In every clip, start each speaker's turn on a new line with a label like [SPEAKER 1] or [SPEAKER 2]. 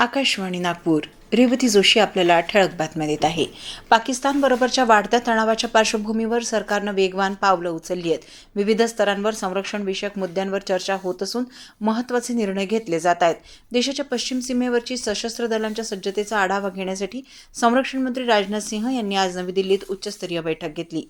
[SPEAKER 1] आकाशवाणी नागपूर. रेवती जोशी आपल्याला ठळक बातम्या देत आहे. पाकिस्तानबरोबरच्या वाढत्या तणावाच्या पार्श्वभूमीवर सरकारनं वेगवान पावलं उचलली आहेत. विविध स्तरांवर संरक्षणविषयक मुद्द्यांवर चर्चा होत असून महत्त्वाचे निर्णय घेतले जात आहेत. देशाच्या पश्चिम सीमेवरची सशस्त्र दलांच्या सज्जतेचा आढावा घेण्यासाठी संरक्षण मंत्री राजनाथ सिंह यांनी आज नवी दिल्लीत उच्चस्तरीय बैठक घेतली.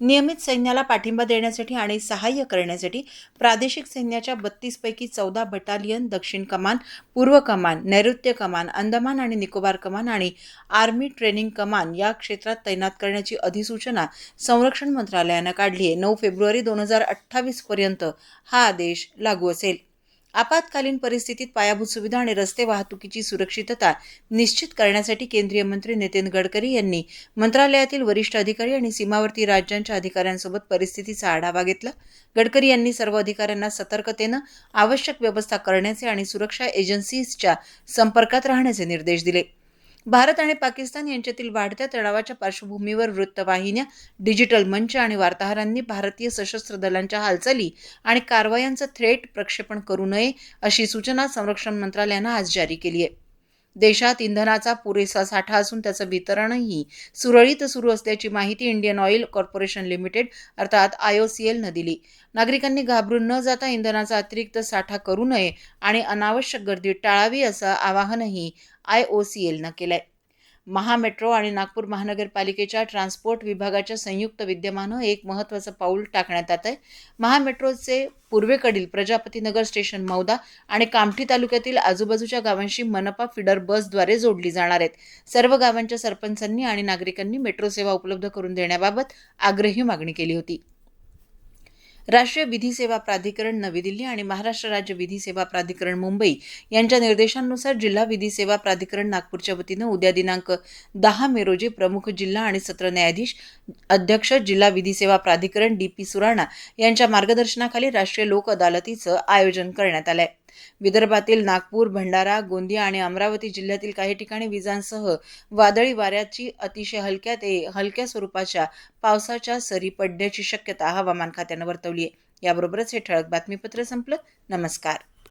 [SPEAKER 1] नियमित सैन्याला पाठिंबा देण्यासाठी आणि सहाय्य करण्यासाठी प्रादेशिक सैन्याच्या बत्तीसपैकी चौदा बटालियन दक्षिण कमान पूर्व कमान नैऋत्य कमान अंदमान आणि निकोबार कमान आणि आर्मी ट्रेनिंग कमान या क्षेत्रात तैनात करण्याची अधिसूचना संरक्षण मंत्रालयानं काढली आहे. नऊ फेब्रुवारी दोन हजार अठ्ठावीसपर्यंत हा आदेश लागू असेल. आपत्कालीन परिस्थितीत पायाभूत सुविधा आणि रस्ते वाहतुकीची सुरक्षितता निश्चित करण्यासाठी केंद्रीय मंत्री नितीन गडकरी यांनी मंत्रालयातील वरिष्ठ अधिकारी आणि सीमावर्ती राज्यांच्या अधिकाऱ्यांसोबत परिस्थितीचा आढावा घेतला. गडकरी यांनी सर्व अधिकाऱ्यांना सतर्कतेनं आवश्यक व्यवस्था करण्याचे आणि सुरक्षा एजन्सीजच्या संपर्कात राहण्याचे निर्देश दिले. भारत आणि पाकिस्तान यांच्यातील वाढत्या तणावाच्या पार्श्वभूमीवर वृत्तवाहिन्या डिजिटल मंच आणि वार्ताहरांनी भारतीय सशस्त्र दलांच्या हालचाली आणि कारवायांचं थेट प्रक्षेपण करू नये अशी सूचना संरक्षण मंत्रालयानं आज जारी केली आहे. देशात इंधनाचा पुरेसा साठा असून त्याचं वितरणही सुरळीत सुरू असल्याची माहिती इंडियन ऑइल कॉर्पोरेशन लिमिटेड अर्थात आय ओ सी एलनं दिली. नागरिकांनी घाबरून न जाता इंधनाचा अतिरिक्त साठा करू नये आणि अनावश्यक गर्दी टाळावी असं आवाहनही आय ओ सी एलनं केलं आहे महामेट्रो आणि नागपूर महानगरपालिकेच्या ट्रान्सपोर्ट विभागाच्या संयुक्त विद्यमानं एक महत्त्वाचं पाऊल टाकण्यात आत आहे. महामेट्रोचे पूर्वेकडील प्रजापतीनगर स्टेशन मौदा आणि कामठी तालुक्यातील आजूबाजूच्या गावांशी मनपा फिडर बसद्वारे जोडली जाणार आहेत. सर्व गावांच्या सरपंचांनी आणि नागरिकांनी मेट्रो सेवा उपलब्ध करून देण्याबाबत आग्रही मागणी केली होती. राष्ट्रीय विधी सेवा प्राधिकरण नवी दिल्ली आणि महाराष्ट्र राज्य विधी सेवा प्राधिकरण मुंबई यांच्या निर्देशांनुसार जिल्हा विधी सेवा प्राधिकरण नागपूरच्या वतीनं उद्या दिनांक दहा मे रोजी प्रमुख जिल्हा आणि सत्र न्यायाधीश अध्यक्ष जिल्हा विधी सेवा प्राधिकरण डी पी सुराणा यांच्या मार्गदर्शनाखाली राष्ट्रीय लोक अदालतीचं आयोजन करण्यात आलं आहे विदर्भातील नागपूर भंडारा गोंदिया आणि अमरावती जिल्ह्यातील काही ठिकाणी विजांसह वादळी वाऱ्याची अतिशय हलक्या ते हलक्या स्वरूपाच्या पावसाच्या सरी पडण्याची शक्यता हवामान खात्यानं वर्तवली आहे याबरोबरच हे ठळक बातमीपत्र संपलं. नमस्कार.